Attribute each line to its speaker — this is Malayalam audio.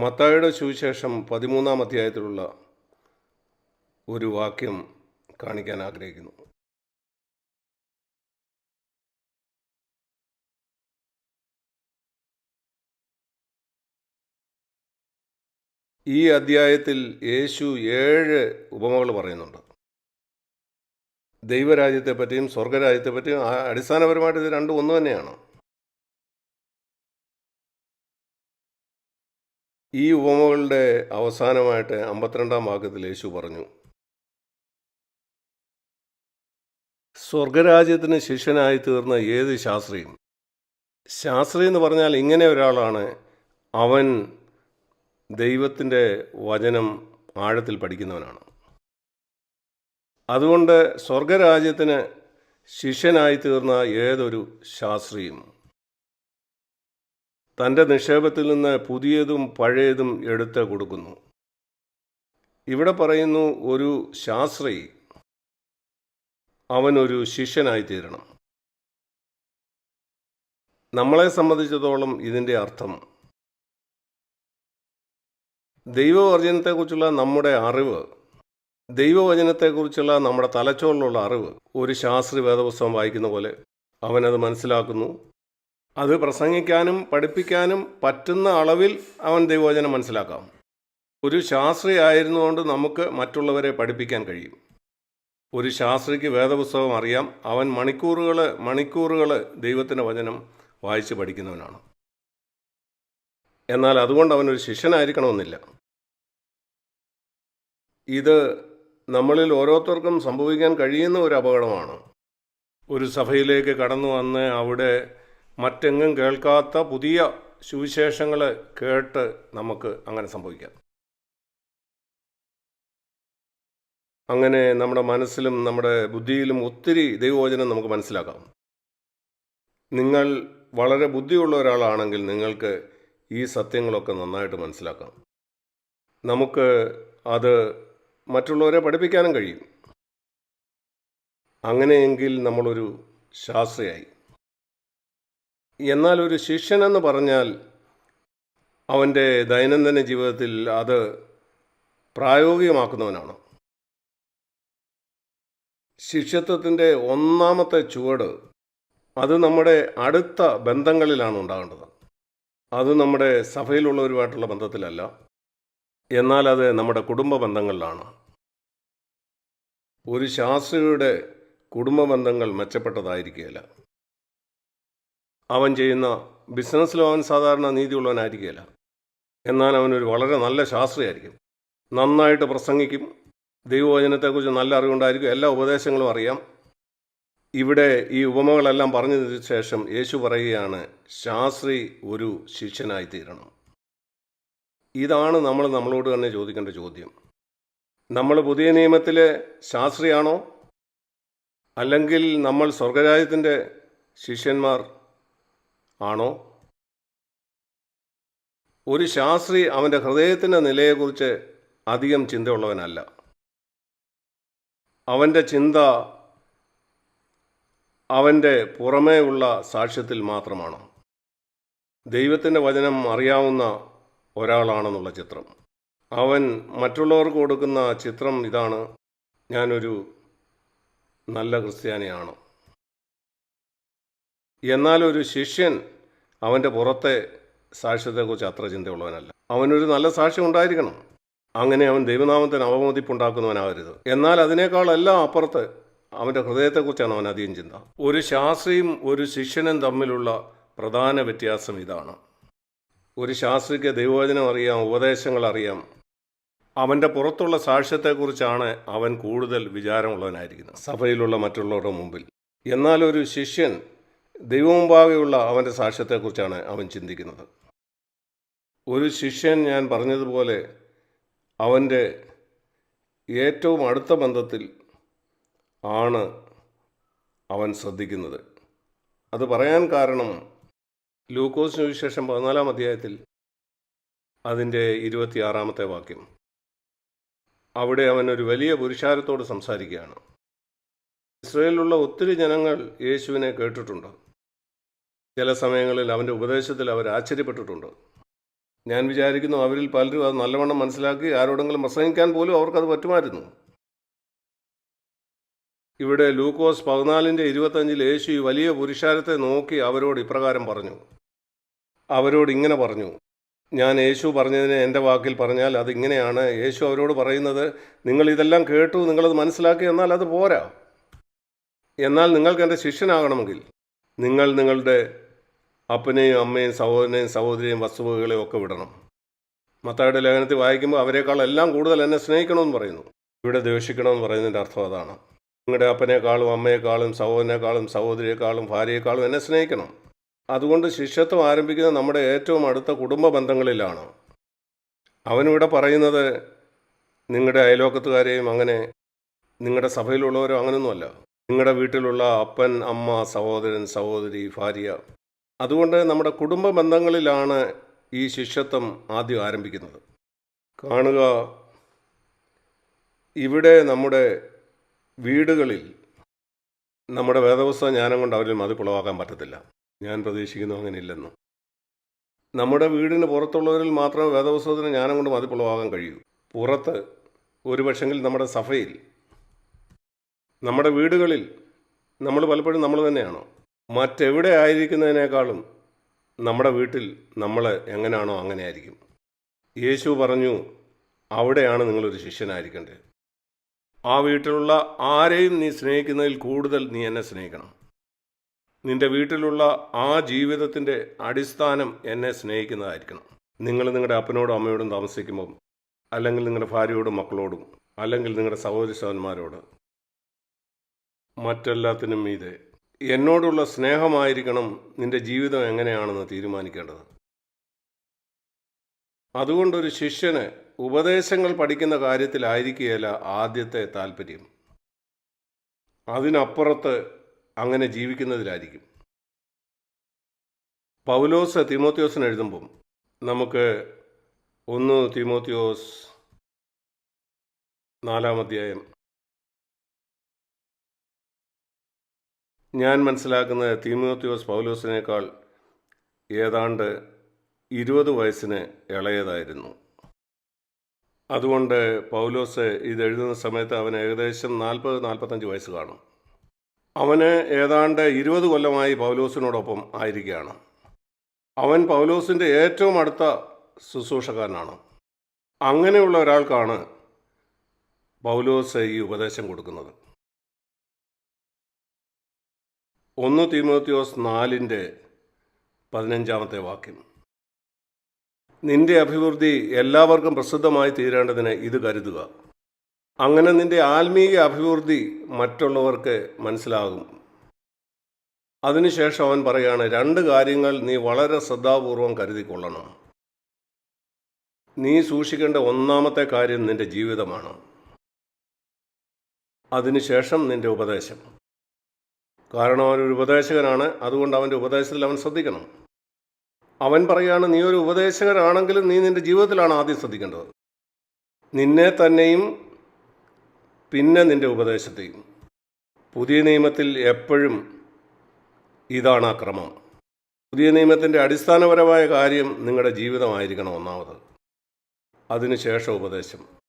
Speaker 1: മത്തായുടെ സുവിശേഷം പതിമൂന്നാം അധ്യായത്തിലുള്ള ഒരു വാക്യം കാണിക്കാൻ ആഗ്രഹിക്കുന്നു. ഈ അധ്യായത്തിൽ യേശു ഏഴ് ഉപമകൾ പറയുന്നുണ്ട്. ദൈവരാജ്യത്തെപ്പറ്റിയും സ്വർഗരാജ്യത്തെപ്പറ്റിയും അടിസ്ഥാനപരമായിട്ട് ഇത് രണ്ടും ഒന്ന് തന്നെയാണ്. ഈ ഉപമകളുടെ അവസാനമായിട്ട് അമ്പത്തിരണ്ടാം വാക്യത്തിൽ യേശു പറഞ്ഞു സ്വർഗരാജ്യത്തിന് ശിഷ്യനായി തീർന്ന ഏത് ശാസ്ത്രിയും? ശാസ്ത്രി എന്ന് പറഞ്ഞാൽ ഇങ്ങനെ ഒരാളാണ് അവൻ ദൈവത്തിന്റെ വചനം ആഴത്തിൽ പഠിക്കുന്നവനാണ്. അതുകൊണ്ട് സ്വർഗരാജ്യത്തിന് ശിഷ്യനായി തീർന്ന ഏതൊരു ശാസ്ത്രിയും തന്റെ നിക്ഷേപത്തിൽ നിന്ന് പുതിയതും പഴയതും എടുത്ത് കൊടുക്കുന്നു. ഇവിടെ പറയുന്നു ഒരു ശാസ്ത്രി അവനൊരു ശിഷ്യനായി തീരണം. നമ്മളെ സംബന്ധിച്ചിടത്തോളം ഇതിന്റെ അർത്ഥം ദൈവവർജനത്തെക്കുറിച്ചുള്ള നമ്മുടെ അറിവ് ദൈവവചനത്തെക്കുറിച്ചുള്ള നമ്മുടെ തലച്ചോറിലുള്ള അറിവ് ഒരു ശാസ്ത്രി വേദപുസ്തകം വായിക്കുന്ന പോലെ അവനത് മനസ്സിലാക്കുന്നു. അത് പ്രസംഗിക്കാനും പഠിപ്പിക്കാനും പറ്റുന്ന അളവിൽ അവൻ ദൈവവചനം മനസ്സിലാക്കാം. ഒരു ശാസ്ത്രി ആയിരുന്നുകൊണ്ട് നമുക്ക് മറ്റുള്ളവരെ പഠിപ്പിക്കാൻ കഴിയും. ഒരു ശാസ്ത്രിക്ക് വേദപുസ്തകം അറിയാം. അവൻ മണിക്കൂറുകൾ മണിക്കൂറുകൾ ദൈവത്തിന്റെ വചനം വായിച്ച് പഠിക്കുന്നവനാണ്. എന്നാൽ അതുകൊണ്ട് അവനൊരു ശിഷ്യനായിരിക്കണമെന്നില്ല. ഇത് നമ്മളിൽ ഓരോരുത്തർക്കും സംഭവിക്കാൻ കഴിയുന്ന ഒരു അപകടമാണ്. ഒരു സഭയിലേക്ക് കടന്നു വന്ന് അവിടെ മറ്റെങ്ങും കേൾക്കാത്ത പുതിയ സുവിശേഷങ്ങൾ കേട്ട് നമുക്ക് അങ്ങനെ സംഭവിക്കാം. അങ്ങനെ നമ്മുടെ മനസ്സിലും നമ്മുടെ ബുദ്ധിയിലും ഒത്തിരി ദൈവവചനം നമുക്ക് മനസ്സിലാക്കാം. നിങ്ങൾ വളരെ ബുദ്ധിയുള്ള ഒരാളാണെങ്കിൽ നിങ്ങൾക്ക് ഈ സത്യങ്ങളൊക്കെ നന്നായിട്ട് മനസ്സിലാക്കാം. നമുക്ക് അത് മറ്റുള്ളവരെ പഠിപ്പിക്കാനും കഴിയും. അങ്ങനെയെങ്കിൽ നമ്മളൊരു ശാസ്ത്രിയായി. എന്നാൽ ഒരു ശിഷ്യനെന്ന് പറഞ്ഞാൽ അവന്റെ ദൈനംദിന ജീവിതത്തിൽ അത് പ്രായോഗികമാക്കുന്നവനാണ്. ശിഷ്യത്വത്തിന്റെ ഒന്നാമത്തെ ചുവട് അത് നമ്മുടെ അടുത്ത ബന്ധങ്ങളിലാണ് ഉണ്ടാകേണ്ടത്. അത് നമ്മുടെ സഭയിലുള്ളവരുമായിട്ടുള്ള ബന്ധത്തിലല്ല. എന്നാൽ അത് നമ്മുടെ കുടുംബ ബന്ധങ്ങളിലാണ്. ഒരു ശാസ്ത്രിയുടെ കുടുംബ ബന്ധങ്ങൾ മെച്ചപ്പെട്ടതായിരിക്കുകയില്ല. അവൻ ചെയ്യുന്ന ബിസിനസ്സിലും അവൻ സാധാരണ നീതിയുള്ളവനായിരിക്കുകയില്ല. എന്നാൽ അവനൊരു വളരെ നല്ല ശാസ്ത്രിയായിരിക്കും. നന്നായിട്ട് പ്രസംഗിക്കും. ദൈവവചനത്തെക്കുറിച്ച് നല്ല അറിവുണ്ടായിരിക്കും. എല്ലാ ഉപദേശങ്ങളും അറിയാം. ഇവിടെ ഈ ഉപമകളെല്ലാം പറഞ്ഞതിന് ശേഷം യേശു പറയുകയാണ് ശാസ്ത്രി ഒരു ശിഷ്യനായി തീരണം ഇതാണ് നമ്മൾ നമ്മളോട് തന്നെ ചോദിക്കേണ്ട ചോദ്യം. നമ്മൾ പുതിയ നിയമത്തിലെ ശാസ്ത്രിയാണോ? അല്ലെങ്കിൽ നമ്മൾ സ്വർഗരാജ്യത്തിന്റെ ശിഷ്യന്മാർ ആണോ? ഒരു ശാസ്ത്രി അവന്റെ ഹൃദയത്തിന്റെ നിലയെക്കുറിച്ച് അധികം ചിന്തയുള്ളവനല്ല. അവന്റെ ചിന്ത അവന്റെ പുറമേ ഉള്ള സാക്ഷ്യത്തിൽ മാത്രമാണ്. ദൈവത്തിന്റെ വചനം അറിയാവുന്ന ഒരാളാണെന്നുള്ള ചിത്രം. അവൻ മറ്റുള്ളവർക്ക് കൊടുക്കുന്ന ചിത്രം ഇതാണ്. ഞാനൊരു നല്ല ക്രിസ്ത്യാനിയാണ്. എന്നാൽ ഒരു ശിഷ്യൻ അവന്റെ പുറത്തെ സാക്ഷ്യത്തെക്കുറിച്ച് അത്ര ചിന്തയുള്ളവനല്ല. അവനൊരു നല്ല സാക്ഷ്യം ഉണ്ടായിരിക്കണം. അങ്ങനെ അവൻ ദൈവനാമത്തിന് അവമതിപ്പുണ്ടാക്കുന്നവനാകരുത് എന്നാൽ അതിനേക്കാളെല്ലാം അപ്പുറത്ത് അവന്റെ ഹൃദയത്തെക്കുറിച്ചാണ് അവൻ അധികം ചിന്ത. ഒരു ശാസ്ത്രിയും ഒരു ശിഷ്യനും തമ്മിലുള്ള പ്രധാന വ്യത്യാസം ഇതാണ്. ഒരു ശാസ്ത്രിക്ക് ദൈവവചനം അറിയാം ഉപദേശങ്ങൾ അറിയാം. അവന്റെ പുറത്തുള്ള സാക്ഷ്യത്തെക്കുറിച്ചാണ് അവൻ കൂടുതൽ വിചാരമുള്ളവനായിരിക്കുന്നത്. സഭയിലുള്ള മറ്റുള്ളവരുടെ മുമ്പിൽ. എന്നാൽ ഒരു ശിഷ്യൻ ദൈവമുമ്പാകെയുള്ള അവന്റെ സാക്ഷ്യത്തെക്കുറിച്ചാണ് അവൻ ചിന്തിക്കുന്നത്. ഒരു ശിഷ്യൻ ഞാൻ പറഞ്ഞതുപോലെ അവന്റെ ഏറ്റവും അടുത്ത ബന്ധത്തിൽ ആണ് അവൻ ശ്രദ്ധിക്കുന്നത്. അത് പറയാൻ കാരണം ലൂക്കോസിന് വിശേഷം പതിനാലാം അധ്യായത്തിൽ അതിന്റെ ഇരുപത്തിയാറാമത്തെ വാക്യം. അവിടെ അവൻ ഒരു വലിയ പുരുഷാരത്തോട് സംസാരിക്കുകയാണ്. ഇസ്രയേലിലുള്ള ഒത്തിരി ജനങ്ങൾ യേശുവിനെ കേട്ടിട്ടുണ്ട്. ചില സമയങ്ങളിൽ അവന്റെ ഉപദേശത്തിൽ അവർ ആശ്ചര്യപ്പെട്ടിട്ടുണ്ട്. ഞാൻ വിചാരിക്കുന്നു അവരിൽ പലരും അത് നല്ലവണ്ണം മനസ്സിലാക്കി ആരോടെങ്കിലും പ്രസംഗിക്കാൻ പോലും അവർക്കത് പറ്റുമായിരുന്നു. ഇവിടെ ലൂക്കോസ് പതിനാലിന്റെ ഇരുപത്തഞ്ചിൽ യേശു ഈ വലിയ പുരുഷാരത്തെ നോക്കി അവരോട് ഇപ്രകാരം പറഞ്ഞു. അവരോട് ഇങ്ങനെ പറഞ്ഞു ഞാൻ യേശു പറഞ്ഞതിനെ എന്റെ വാക്കിൽ പറഞ്ഞാൽ അതിങ്ങനെയാണ്. യേശു അവരോട് പറയുന്നത് നിങ്ങൾ ഇതെല്ലാം കേട്ടു നിങ്ങളത് മനസ്സിലാക്കി എന്നാൽ അത് പോരാ. എന്നാൽ നിങ്ങൾക്ക് എന്റെ ശിഷ്യനാകണമെങ്കിൽ നിങ്ങൾ നിങ്ങളുടെ അപ്പനെയും അമ്മയും സഹോദരനെയും സഹോദരിയും വസ്തുവകളെയും ഒക്കെ വിടണം. മത്തായുടെ ലേഖനത്തിൽ വായിക്കുമ്പോൾ അവരെക്കാൾ എല്ലാം കൂടുതൽ എന്നെ സ്നേഹിക്കണമെന്ന് പറയുന്നു. ഇവിടെ ദ്വേഷിക്കണമെന്ന് പറയുന്നതിന്റെ അർത്ഥം അതാണ്. നിങ്ങളുടെ അപ്പനേക്കാളും അമ്മയെക്കാളും സഹോദരനേക്കാളും സഹോദരിയെക്കാളും ഭാര്യയെക്കാളും എന്നെ സ്നേഹിക്കണം. അതുകൊണ്ട് ശിഷ്യത്വം ആരംഭിക്കുന്നത് നമ്മുടെ ഏറ്റവും അടുത്ത കുടുംബ ബന്ധങ്ങളിലാണ്. അവനിവിടെ പറയുന്നത് നിങ്ങളുടെ അയലോക്കത്തുകാരെയും അങ്ങനെ നിങ്ങളുടെ സഭയിലുള്ളവരോ അങ്ങനെയൊന്നുമല്ല. നിങ്ങളുടെ വീട്ടിലുള്ള അപ്പൻ അമ്മ സഹോദരൻ സഹോദരി ഭാര്യ അതുകൊണ്ട് നമ്മുടെ കുടുംബ ബന്ധങ്ങളിലാണ് ഈ ശിഷ്യത്വം ആദ്യം ആരംഭിക്കുന്നത്. കാണുക ഇവിടെ നമ്മുടെ വീടുകളിൽ നമ്മുടെ വേദവസ്ഥ ജ്ഞാനം കൊണ്ട് അവരിൽ മതി കുളവാക്കാൻ പറ്റത്തില്ല. ഞാൻ പ്രതീക്ഷിക്കുന്നു അങ്ങനെ ഇല്ലെന്ന് നമ്മുടെ വീടിന് പുറത്തുള്ളവരിൽ മാത്രമേ വേദപുസ്തകത്തിന് ജ്ഞാനം കൊണ്ട് മതിപ്പുളവാകാൻ കഴിയൂ. പുറത്ത് ഒരു പക്ഷെങ്കിൽ നമ്മുടെ സഭയിൽ നമ്മുടെ വീടുകളിൽ നമ്മൾ പലപ്പോഴും നമ്മൾ തന്നെയാണ്? മറ്റെവിടെ ആയിരിക്കുന്നതിനേക്കാളും നമ്മുടെ വീട്ടിൽ നമ്മൾ എങ്ങനെയാണോ അങ്ങനെ ആയിരിക്കും യേശു പറഞ്ഞു അവിടെയാണ് നിങ്ങളൊരു ശിഷ്യനായിരിക്കേണ്ടത്. ആ വീട്ടിലുള്ള ആരെയും നീ സ്നേഹിക്കുന്നതിൽ കൂടുതൽ നീ എന്നെ സ്നേഹിക്കണം. നിന്റെ വീട്ടിലുള്ള ആ ജീവിതത്തിന്റെ അടിസ്ഥാനം എന്നെ സ്നേഹിക്കുന്നതായിരിക്കണം. നിങ്ങൾ നിങ്ങളുടെ അപ്പനോടും അമ്മയോടും താമസിക്കുമ്പം അല്ലെങ്കിൽ നിങ്ങളുടെ ഭാര്യയോടും മക്കളോടും അല്ലെങ്കിൽ നിങ്ങളുടെ സഹോദരി സഹോദരന്മാരോട് മറ്റെല്ലാത്തിനും മീതെ എന്നോടുള്ള സ്നേഹമായിരിക്കണം നിന്റെ ജീവിതം എങ്ങനെയാണെന്ന് തീരുമാനിക്കേണ്ടത്. അതുകൊണ്ടൊരു ശിഷ്യന് ഉപദേശങ്ങൾ പഠിക്കുന്ന കാര്യത്തിലായിരിക്കുകയില്ല ആദ്യത്തെ താല്പര്യം. അതിനപ്പുറത്ത് അങ്ങനെ ജീവിക്കുന്നതിലായിരിക്കും. പൗലോസ് തിമോത്യോസിന് എഴുതുമ്പം നമുക്ക് ഒന്ന് തിമോത്യോസ് നാലാം അധ്യായം ഞാൻ മനസ്സിലാക്കുന്നത് തീമോത്യോസ് പൗലോസിനേക്കാൾ ഏതാണ്ട് ഇരുപത് വയസ്സിന് ഇളയതായിരുന്നു. അതുകൊണ്ട് പൗലോസ് ഇത് എഴുതുന്ന സമയത്ത് അവന് ഏകദേശം നാൽപ്പത് നാൽപ്പത്തഞ്ച് വയസ്സ് കാണും. അവന് ഏതാണ്ട് ഇരുപത് കൊല്ലമായി പൗലോസിനോടൊപ്പം ആയിരിക്കുകയാണ്. അവൻ പൗലോസിന്റെ ഏറ്റവും അടുത്ത ശുശ്രൂഷക്കാരനാണ്. അങ്ങനെയുള്ള ഒരാൾക്കാണ് പൗലോസ് ഈ ഉപദേശം കൊടുക്കുന്നത്. ഒന്ന് തീമോത്യോസ് നാലിന്റെ പതിനഞ്ചാമത്തെ വാക്യം. നിന്റെ അഭിവൃദ്ധി എല്ലാവർക്കും പ്രസിദ്ധമായി തീരേണ്ടതിന് ഇത് കരുതുക. അങ്ങനെ നിന്റെ ആത്മീയ അഭിവൃദ്ധി മറ്റുള്ളവർക്ക് മനസ്സിലാകും. അതിനുശേഷം അവൻ പറയാണ് രണ്ട് കാര്യങ്ങൾ നീ വളരെ ശ്രദ്ധാപൂർവം കരുതിക്കൊള്ളണം. നീ സൂക്ഷിക്കേണ്ട ഒന്നാമത്തെ കാര്യം നിന്റെ ജീവിതമാണ്. അതിനുശേഷം നിന്റെ ഉപദേശം. കാരണം അവനൊരു ഉപദേശകനാണ്. അതുകൊണ്ട് അവന്റെ ഉപദേശത്തിൽ അവൻ ശ്രദ്ധിക്കണം. അവൻ പറയാണ് നീ ഒരു ഉപദേശകനാണെങ്കിലും നീ നിന്റെ ജീവിതത്തിലാണ് ആദ്യം ശ്രദ്ധിക്കേണ്ടത്. നിന്നെ തന്നെയും പിന്നെ നിന്റെ ഉപദേശത്തെയും. പുതിയ നിയമത്തിൽ എപ്പോഴും ഇതാണ് ആ ക്രമം. പുതിയ നിയമത്തിന്റെ അടിസ്ഥാനപരമായ കാര്യം നിങ്ങളുടെ ജീവിതമായിരിക്കണം ഒന്നാമത്. അതിനുശേഷം ഉപദേശം.